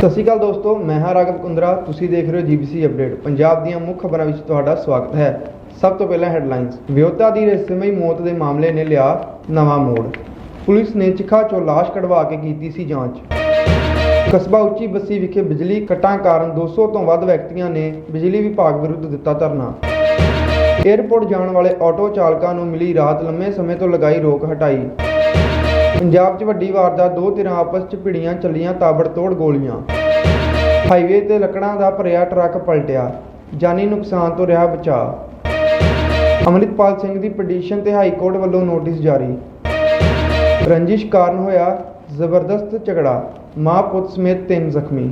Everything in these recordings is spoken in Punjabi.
ਸਤਿ ਸ਼੍ਰੀ ਅਕਾਲ ਦੋਸਤੋ, ਮੈਂ ਹਾਂ ਰਾਘਵ ਕੁੰਦਰਾ। ਤੁਸੀਂ ਦੇਖ ਰਹੇ ਹੋ ਜੀਬੀਸੀ ਅਪਡੇਟ। ਪੰਜਾਬ ਦੀਆਂ ਮੁੱਖ ਖਬਰਾਂ ਵਿੱਚ ਤੁਹਾਡਾ ਸਵਾਗਤ ਹੈ। ਸਭ ਤੋਂ ਪਹਿਲਾਂ ਹੈਡਲਾਈਨਸ। ਵਿਅਹਤਾ ਦੀ ਰਹੱਸਮਈ ਮੌਤ ਦੇ ਮਾਮਲੇ ਨੇ ਲਿਆ ਨਵਾਂ ਮੋੜ। ਪੁਲਿਸ ਨੇ ਚਿਖਾ ਚੋਂ ਲਾਸ਼ ਕਢਵਾ ਕੇ ਕੀਤੀ ਸੀ ਜਾਂਚ। ਕਸਬਾ ਉੱਚੀ ਬੱਸੀ ਵਿਖੇ ਬਿਜਲੀ ਕੱਟਾਂ ਕਾਰਨ 200 ਤੋਂ ਵੱਧ ਵਿਅਕਤੀਆਂ ਨੇ ਬਿਜਲੀ ਵਿਭਾਗ ਵਿਰੁੱਧ ਦਿੱਤਾ ਧਰਨਾ। ਏਅਰਪੋਰਟ ਜਾਣ ਵਾਲੇ ਆਟੋ ਚਾਲਕਾਂ ਨੂੰ ਮਿਲੀ ਰਾਤ ਲੰਮੇ ਸਮੇਂ ਤੋਂ ਲਗਾਈ ਰੋਕ ਹਟਾਈ। ਪੰਜਾਬ 'ਚ ਵੱਡੀ ਵਾਰਦਾਤ, ਦੋ ਧਿਰਾਂ ਆਪਸ 'ਚ ਭਿੜੀਆਂ ਚੱਲੀਆਂ, ਤਾਬੜਤੋੜ ਗੋਲੀਆਂ। ਹਾਈਵੇ ਤੇ ਲੱਕੜਾਂ ਦਾ ਭਰਿਆ ਟਰੱਕ ਪਲਟਿਆ। ਜਾਨੀ ਨੁਕਸਾਨ ਤੋਂ ਰਿਹਾ ਬਚਾਅ। ਅਮਰਿਤਪਾਲ ਸਿੰਘ ਦੀ ਪਟੀਸ਼ਨ ਤੇ ਹਾਈ ਕੋਰਟ ਵੱਲੋਂ ਨੋਟਿਸ ਜਾਰੀ। ਰੰਜਿਸ਼ ਕਾਰਨ ਹੋਇਆ ਜ਼ਬਰਦਸਤ ਝਗੜਾ। ਮਾਂ ਪੁੱਤ ਸਮੇਤ ਤਿੰਨ ਜ਼ਖਮੀ।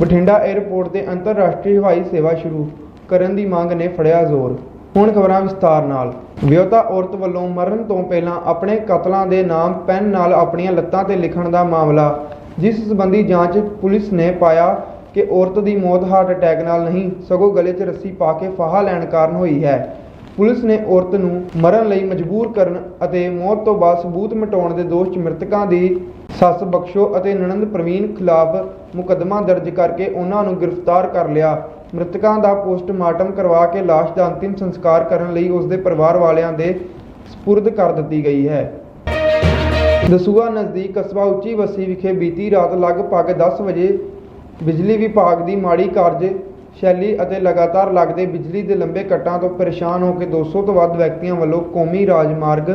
ਬਠਿੰਡਾ 에ਅਰਪੋਰਟ ਤੇ ਅੰਤਰਰਾਸ਼ਟਰੀ ਹਵਾਈ ਸੇਵਾ ਸ਼ੁਰੂ ਕਰਨ ਦੀ ਮੰਗ ਨੇ ਫੜਿਆ ਜ਼ੋਰ। ਹੁਣ ਖਬਰਾਂ ਵਿਸਤਾਰ ਨਾਲ। ਵਿਆਹੁਤਾ ਔਰਤ ਵੱਲੋਂ ਮਰਨ ਤੋਂ ਪਹਿਲਾਂ ਆਪਣੇ ਕਤਲਾਂ ਦੇ ਨਾਮ ਪੈਨ ਨਾਲ ਆਪਣੀਆਂ ਲੱਤਾਂ ਤੇ ਲਿਖਣ ਦਾ ਮਾਮਲਾ, ਜਿਸ ਸੰਬੰਧੀ ਜਾਂਚ ਪੁਲਿਸ ਨੇ ਪਾਇਆ ਕਿ ਔਰਤ ਦੀ ਮੌਤ ਹਾਰਟ ਅਟੈਕ ਨਾਲ ਨਹੀਂ, ਸਗੋਂ ਗਲੇ 'ਚ ਰੱਸੀ ਪਾ ਕੇ ਫਾਹਾ ਲੈਣ ਕਾਰਨ ਹੋਈ ਹੈ। ਪੁਲਿਸ ਨੇ ਔਰਤ ਨੂੰ ਮਰਨ ਲਈ ਮਜਬੂਰ ਕਰਨ ਅਤੇ ਮੌਤ ਤੋਂ ਬਾਅਦ ਸਬੂਤ ਮਿਟਾਉਣ ਦੇ ਦੋਸ਼ 'ਚ ਮ੍ਰਿਤਕਾਂ ਦੀ ਸੱਸ ਬਖਸ਼ੋ ਅਤੇ ਨਣੰਦ ਪ੍ਰਵੀਨ ਖਿਲਾਫ ਮੁਕੱਦਮਾ ਦਰਜ ਕਰਕੇ ਉਹਨਾਂ ਨੂੰ ਗ੍ਰਿਫਤਾਰ ਕਰ ਲਿਆ। ਮ੍ਰਿਤਕਾਂ ਦਾ ਪੋਸਟਮਾਰਟਮ ਕਰਵਾ ਕੇ ਲਾਸ਼ ਦਾ ਅੰਤਿਮ ਸੰਸਕਾਰ ਕਰਨ ਲਈ ਉਸ ਦੇ ਪਰਿਵਾਰ ਵਾਲਿਆਂ ਦੇ ਸਪੁਰਦ ਕਰ ਦਿੱਤੀ ਗਈ ਹੈ। ਦਸੂਆ ਨਜ਼ਦੀਕ ਕਸਬਾ ਉੱਚੀ ਬੱਸੀ ਵਿਖੇ ਬੀਤੀ ਰਾਤ ਲਗਭਗ 10 ਵਜੇ ਬਿਜਲੀ ਵਿਭਾਗ ਦੀ ਮਾੜੀ ਕਾਰਜ ਸ਼ੈਲੀ ਅਤੇ ਲਗਾਤਾਰ ਲੱਗਦੇ ਬਿਜਲੀ ਦੇ ਲੰਬੇ ਕੱਟਾਂ ਤੋਂ ਪਰੇਸ਼ਾਨ ਹੋ ਕੇ 200 ਤੋਂ ਵੱਧ ਵਿਅਕਤੀਆਂ ਵੱਲੋਂ ਕੌਮੀ ਰਾਜਮਾਰਗ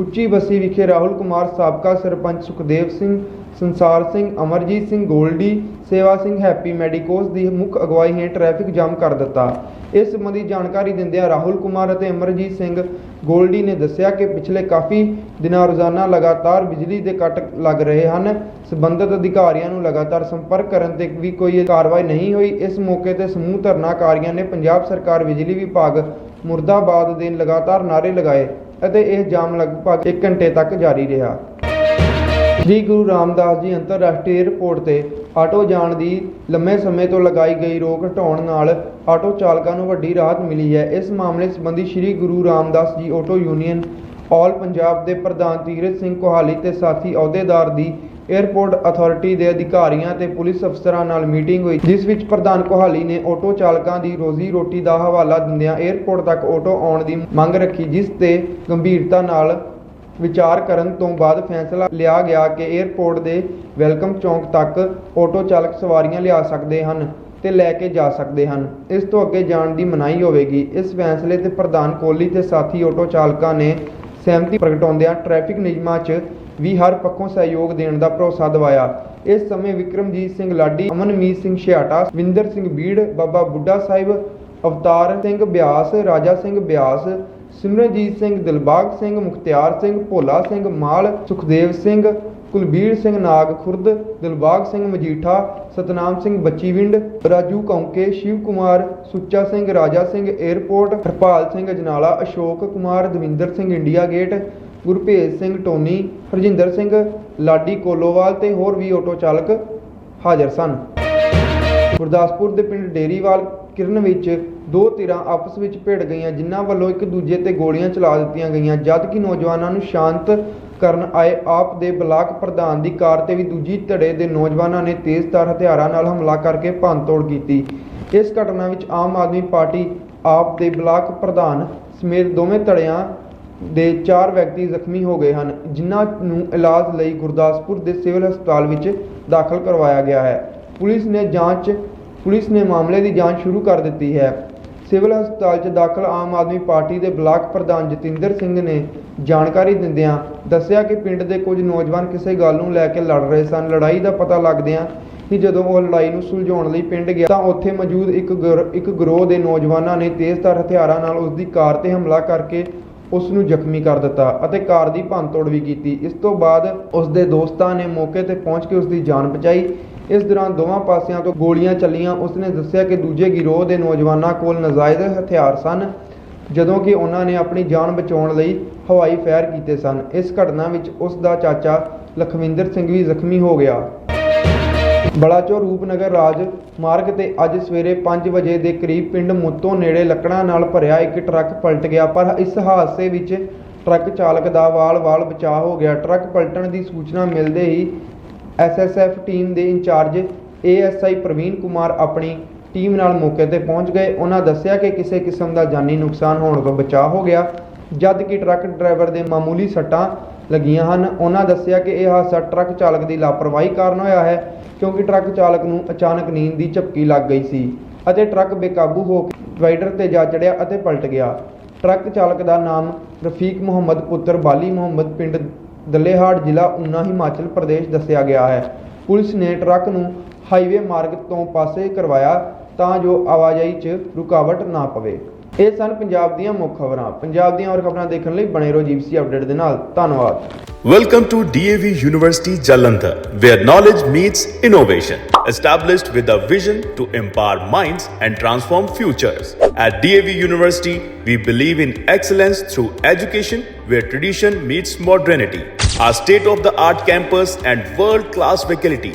ਉੱਚੀ ਬੱਸੀ ਵਿਖੇ ਰਾਹੁਲ ਕੁਮਾਰ ਸਾਬਕਾ ਸਰਪੰਚ ਸੁਖਦੇਵ ਸਿੰਘ, ਸੰਸਾਰ ਸਿੰਘ, ਅਮਰਜੀਤ ਸਿੰਘ ਗੋਲਡੀ, ਸੇਵਾ ਸਿੰਘ ਹੈਪੀ ਮੈਡੀਕੋਸ ਦੀ ਮੁੱਖ ਅਗਵਾਈ ਹੇਠ ਟ੍ਰੈਫਿਕ ਜਾਮ ਕਰ ਦਿੱਤਾ। ਇਸ ਸੰਬੰਧੀ ਜਾਣਕਾਰੀ ਦਿੰਦਿਆਂ ਰਾਹੁਲ ਕੁਮਾਰ ਅਤੇ ਅਮਰਜੀਤ ਸਿੰਘ ਗੋਲਡੀ ਨੇ ਦੱਸਿਆ ਕਿ ਪਿਛਲੇ ਕਾਫੀ ਦਿਨਾਂ ਰੋਜ਼ਾਨਾ ਲਗਾਤਾਰ ਬਿਜਲੀ ਦੇ ਕੱਟ ਲੱਗ ਰਹੇ ਹਨ। ਸਬੰਧਤ ਅਧਿਕਾਰੀਆਂ ਨੂੰ ਲਗਾਤਾਰ ਸੰਪਰਕ ਕਰਨ ਤੇ ਵੀ ਕੋਈ ਕਾਰਵਾਈ ਨਹੀਂ ਹੋਈ। ਇਸ ਮੌਕੇ ਤੇ ਸਮੂਹ ਧਰਨਾਕਾਰੀਆਂ ਨੇ ਪੰਜਾਬ ਸਰਕਾਰ ਬਿਜਲੀ ਵਿਭਾਗ ਮੁਰਦਾਬਾਦ ਦੇ ਲਗਾਤਾਰ ਨਾਅਰੇ ਲਗਾਏ। ਅਤੇ ਇਹ ਜਾਮ ਲਗਭਗ 1 ਘੰਟੇ ਤੱਕ ਜਾਰੀ ਰਿਹਾ। ਸ੍ਰੀ ਗੁਰੂ ਰਾਮਦਾਸ ਜੀ ਅੰਤਰਰਾਸ਼ਟਰੀ ਏਅਰਪੋਰਟ ਤੇ ਆਟੋ ਜਾਣ ਦੀ ਲੰਮੇ ਸਮੇਂ ਤੋਂ ਲਗਾਈ ਗਈ ਰੋਕ ਹਟਾਉਣ ਨਾਲ ਆਟੋ ਚਾਲਕਾਂ ਨੂੰ ਵੱਡੀ ਰਾਹਤ ਮਿਲੀ ਹੈ। ਇਸ ਮਾਮਲੇ ਸੰਬੰਧੀ ਸ੍ਰੀ ਗੁਰੂ ਰਾਮਦਾਸ ਜੀ ਆਟੋ ਯੂਨੀਅਨ ਆਲ ਪੰਜਾਬ ਦੇ ਪ੍ਰਧਾਨ ਤੀਰਥ ਸਿੰਘ ਕੋਹਾਲੀ ਤੇ ਸਾਥੀ ਅਹੁਦੇਦਾਰ ਦੀ ਏਅਰਪੋਰਟ ਅਥਾਰਟੀ ਦੇ ਅਧਿਕਾਰੀਆਂ ਤੇ ਪੁਲਿਸ ਅਫਸਰਾਂ ਨਾਲ ਮੀਟਿੰਗ ਹੋਈ, ਜਿਸ ਵਿੱਚ ਪ੍ਰਧਾਨ ਕੋਹਾਲੀ ਨੇ ਆਟੋ ਚਾਲਕਾਂ ਦੀ ਰੋਜ਼ੀ ਰੋਟੀ ਦਾ ਹਵਾਲਾ ਦਿੰਦਿਆਂ ਏਅਰਪੋਰਟ ਤੱਕ ਆਟੋ ਆਉਣ ਦੀ ਮੰਗ ਰੱਖੀ, ਜਿਸ ਤੇ ਗੰਭੀਰਤਾ ਨਾਲ ਵਿਚਾਰ ਕਰਨ ਤੋਂ ਬਾਅਦ ਫੈਸਲਾ ਲਿਆ ਗਿਆ ਕਿ ਏਅਰਪੋਰਟ ਦੇ ਵੈਲਕਮ ਚੌਂਕ ਤੱਕ ਆਟੋ ਚਾਲਕ ਸਵਾਰੀਆਂ ਲਿਆ ਸਕਦੇ ਹਨ ਤੇ ਲੈ ਕੇ ਜਾ ਸਕਦੇ ਹਨ। ਇਸ ਤੋਂ ਅੱਗੇ ਜਾਣ ਦੀ ਮਨਾਹੀ ਹੋਵੇਗੀ। ਇਸ ਫੈਸਲੇ ਤੇ ਪ੍ਰਧਾਨ ਕੋਹਲੀ ਤੇ ਸਾਥੀ ਆਟੋ ਚਾਲਕਾਂ ਨੇ ਸਹਿਮਤੀ ਪ੍ਰਗਟਾਉਂਦਿਆਂ ਟ੍ਰੈਫਿਕ ਨਿਯਮਾਂ 'ਚ ਵੀ ਹਰ ਪੱਖੋਂ ਸਹਿਯੋਗ ਦੇਣ ਦਾ ਭਰੋਸਾ ਦਿਵਾਇਆ। ਇਸ ਸਮੇਂ ਵਿਕਰਮਜੀਤ ਸਿੰਘ ਲਾਡੀ, ਅਮਨਮੀਤ ਸਿੰਘ ਛਿਆਟਾ ਵਿੰਦਰ ਸਿੰਘ ਬੀੜ, ਬਾਬਾ ਬੁੱਢਾ ਸਾਹਿਬ, ਅਵਤਾਰ ਸਿੰਘ ਬਿਆਸ, ਰਾਜਾ ਸਿੰਘ ਬਿਆਸ, ਸਿਮਰਨਜੀਤ ਸਿੰਘ ਦਿਲਬਾਗ ਸਿੰਘ, ਮੁਖਤਿਆਰ ਸਿੰਘ, ਭੋਲਾ ਸਿੰਘ ਮਾਲ, ਸੁਖਦੇਵ ਸਿੰਘ, ਕੁਲਬੀਰ ਸਿੰਘ ਨਾਗ Khurd, Dilbag Singh Majitha, Satnam Singh ਬੱਚੀਵਿੰਡ, Raju Kaunke, Shiv Kumar, Sucha Singh, Raja Singh airport Harpal Singh Ajnala, Ashok Kumar, Davinder Singh India Gate Gurbhej Singh, Tony, Harjinder Singh, Ladi Kolowal ਤੇ ਹੋਰ ਵੀ ਆਟੋ ਚਾਲਕ ਹਾਜ਼ਰ ਸਨ। ਗੁਰਦਾਸਪੁਰ ਦੇ ਪਿੰਡ ਡੇਰੀਵਾਲ ਕਿਰਨ ਵਿੱਚ ਦੋ ਧਿਰਾਂ ਆਪਸ ਵਿੱਚ ਭਿੜ ਗਈਆਂ, ਜਿਨ੍ਹਾਂ ਵੱਲੋਂ ਇੱਕ ਦੂਜੇ ਤੇ ਗੋਲੀਆਂ ਚਲਾ ਦਿੱਤੀਆਂ ਗਈਆਂ ਜਦ ਕਿ ਨੌਜਵਾਨਾਂ ਨੂੰ ਸ਼ਾਂਤ ਕਰਨ ਆਏ ਆਪ ਦੇ ਬਲਾਕ ਪ੍ਰਧਾਨ ਦੀ ਕਾਰ ਤੇ ਵੀ ਦੂਜੀ ਧੜੇ ਦੇ ਨੌਜਵਾਨਾਂ ਨੇ ਤੇਜ਼ਧਾਰ ਹਥਿਆਰਾਂ ਨਾਲ ਹਮਲਾ ਕਰਕੇ ਭੰਨਤੋੜ ਕੀਤੀ। ਇਸ ਘਟਨਾ ਵਿੱਚ ਆਮ ਆਦਮੀ ਪਾਰਟੀ ਆਪ ਦੇ ਬਲਾਕ ਪ੍ਰਧਾਨ ਸਮੇਤ ਦੋਵੇਂ ਧੜਿਆਂ ਦੇ 4 ਵਿਅਕਤੀ ਜ਼ਖਮੀ ਹੋ ਗਏ ਹਨ, ਜਿਨ੍ਹਾਂ ਨੂੰ ਇਲਾਜ ਲਈ ਗੁਰਦਾਸਪੁਰ ਦੇ ਸਿਵਲ ਹਸਪਤਾਲ ਵਿੱਚ ਦਾਖਲ ਕਰਵਾਇਆ ਗਿਆ ਹੈ। ਪੁਲਿਸ ਨੇ ਜਾਂਚ, ਪੁਲਿਸ ਨੇ ਮਾਮਲੇ ਦੀ ਜਾਂਚ ਸ਼ੁਰੂ ਕਰ ਦਿੱਤੀ ਹੈ। ਸਿਵਲ ਹਸਪਤਾਲ 'ਚ ਦਾਖਲ ਆਮ ਆਦਮੀ ਪਾਰਟੀ ਦੇ ਬਲਾਕ ਪ੍ਰਧਾਨ ਜਤਿੰਦਰ ਸਿੰਘ ਨੇ ਜਾਣਕਾਰੀ ਦਿੰਦਿਆਂ ਦੱਸਿਆ ਕਿ ਪਿੰਡ ਦੇ ਕੁਝ ਨੌਜਵਾਨ ਕਿਸੇ ਗੱਲ ਨੂੰ ਲੈ ਕੇ ਲੜ ਰਹੇ ਸਨ। ਲੜਾਈ ਦਾ ਪਤਾ ਲੱਗਦਿਆਂ ਕਿ ਜਦੋਂ ਉਹ ਲੜਾਈ ਨੂੰ ਸੁਲਝਾਉਣ ਲਈ ਪਿੰਡ ਗਿਆ ਤਾਂ ਉੱਥੇ ਮੌਜੂਦ ਇੱਕ ਗਿਰ- ਇੱਕ ਗਰੋਹ ਦੇ ਨੌਜਵਾਨਾਂ ਨੇ ਤੇਜ਼ਧਾਰ ਹਥਿਆਰਾਂ ਨਾਲ ਉਸ ਦੀ ਕਾਰ ਤੇ ਹਮਲਾ ਕਰਕੇ ਉਸ ਨੂੰ ਜ਼ਖਮੀ ਕਰ ਦਿੱਤਾ ਅਤੇ ਕਾਰ ਦੀ ਭੰਨਤੋੜ ਵੀ ਕੀਤੀ। ਇਸ ਤੋਂ ਬਾਅਦ ਉਸ ਦੇ ਦੋਸਤਾਂ ਨੇ ਮੌਕੇ ਤੇ ਪਹੁੰਚ ਕੇ ਉਸ ਦੀ ਜਾਨ ਬਚਾਈ। ਇਸ ਦੌਰਾਨ ਦੋਵਾਂ ਪਾਸਿਆਂ ਤੋਂ ਗੋਲੀਆਂ ਚੱਲੀਆਂ। ਉਸ ਨੇ ਦੱਸਿਆ ਕਿ ਦੂਜੇ ਗਿਰੋਹ ਦੇ ਨੌਜਵਾਨਾਂ ਕੋਲ ਨਜਾਇਜ਼ ਹਥਿਆਰ ਸਨ, ਜਦੋਂ ਕਿ ਉਹਨਾਂ ਨੇ ਆਪਣੀ ਜਾਨ ਬਚਾਉਣ ਲਈ ਹਵਾਈ ਫਾਇਰ ਕੀਤੇ ਸਨ। ਇਸ ਘਟਨਾ ਵਿੱਚ ਉਸ ਦਾ ਚਾਚਾ ਲਖਵਿੰਦਰ ਸਿੰਘ ਵੀ ਜ਼ਖਮੀ ਹੋ ਗਿਆ। ਬਲਾਚੋ ਰੂਪਨਗਰ ਰਾਜ ਮਾਰਗ ਤੇ ਅੱਜ ਸਵੇਰੇ 5 ਵਜੇ ਦੇ ਕਰੀਬ ਪਿੰਡ ਮੁੱਤੋਂ ਨੇੜੇ ਲੱਕੜਾਂ ਨਾਲ ਭਰਿਆ ਇੱਕ ਟਰੱਕ ਪਲਟ ਗਿਆ, ਪਰ ਇਸ ਹਾਦਸੇ ਵਿੱਚ ਟਰੱਕ ਚਾਲਕ ਦਾ ਵਾਲ-ਵਾਲ ਬਚਾਅ ਹੋ ਗਿਆ। ਟਰੱਕ ਪਲਟਣ ਦੀ ਸੂਚਨਾ ਮਿਲਦੇ ਹੀ ਐਸਐਸਐਫ ਟੀਮ ਦੇ in charge ASI Parveen Kumar ਆਪਣੀ ਟੀਮ ਨਾਲ ਮੌਕੇ ਤੇ ਪਹੁੰਚ ਗਏ। ਉਹਨਾਂ ਦੱਸਿਆ ਕਿ ਕਿਸੇ ਕਿਸਮ ਦਾ ਜਾਨੀ ਨੁਕਸਾਨ ਹੋਣ ਤੋਂ ਬਚਾਅ ਹੋ ਗਿਆ। ਜਦ ਕਿ ਟਰੱਕ ਡਰਾਈਵਰ ਦੇ ਮਾਮੂਲੀ ਸੱਟਾਂ ਲੱਗੀਆਂ ਹਨ। ਉਹਨਾਂ ਦੱਸਿਆ ਕਿ ਇਹ ਹਾਦਸਾ ਟਰੱਕ ਚਾਲਕ ਦੀ ਲਾਪਰਵਾਹੀ ਕਾਰਨ ਹੋਇਆ ਹੈ, ਕਿਉਂਕਿ ਟਰੱਕ ਚਾਲਕ ਨੂੰ ਅਚਾਨਕ ਨੀਂਦ ਦੀ ਝਪਕੀ ਲੱਗ ਗਈ ਸੀ ਅਤੇ ਟਰੱਕ ਬੇਕਾਬੂ ਹੋ ਕੇ ਡਿਵਾਈਡਰ ਤੇ ਜਾ ਚੜਿਆ ਅਤੇ ਪਲਟ ਗਿਆ। ਟਰੱਕ ਚਾਲਕ ਦਾ ਨਾਮ ਰਫੀਕ ਮੁਹੰਮਦ, ਪੁੱਤਰ ਬਾਲੀ ਮੁਹੰਮਦ, ਪਿੰਡ ਦੱਲੇਹਾੜ, ਜ਼ਿਲ੍ਹਾ ਊਨਾ, ਹਿਮਾਚਲ ਪ੍ਰਦੇਸ਼ ਦੱਸਿਆ ਗਿਆ ਹੈ। ਪੁਲਿਸ ਨੇ ਟਰੱਕ ਨੂੰ ਹਾਈਵੇ ਮਾਰਗ ਤੋਂ ਪਾਸੇ ਕਰਵਾਇਆ ਤਾਂ ਜੋ ਆਵਾਜਾਈ 'ਚ ਰੁਕਾਵਟ ਨਾ ਪਵੇ। ਇਹ ਸਨ ਪੰਜਾਬ ਦੀਆਂ ਮੁੱਖ ਖਬਰਾਂ ਪੰਜਾਬ ਦੀਆਂ ਹੋਰ ਖਬਰਾਂ ਦੇਖਣ ਲਈ ਬਣੇ ਰਹੋ ਜੀਬੀਸੀ ਅਪਡੇਟ ਦੇ ਨਾਲ ਧੰਨਵਾਦ Welcome to DAV University Jalandhar, where knowledge meets innovation. Established with a vision to empower minds and transform futures. At DAV University, we believe in excellence through education where tradition meets modernity. Our state of the art campus and world class faculty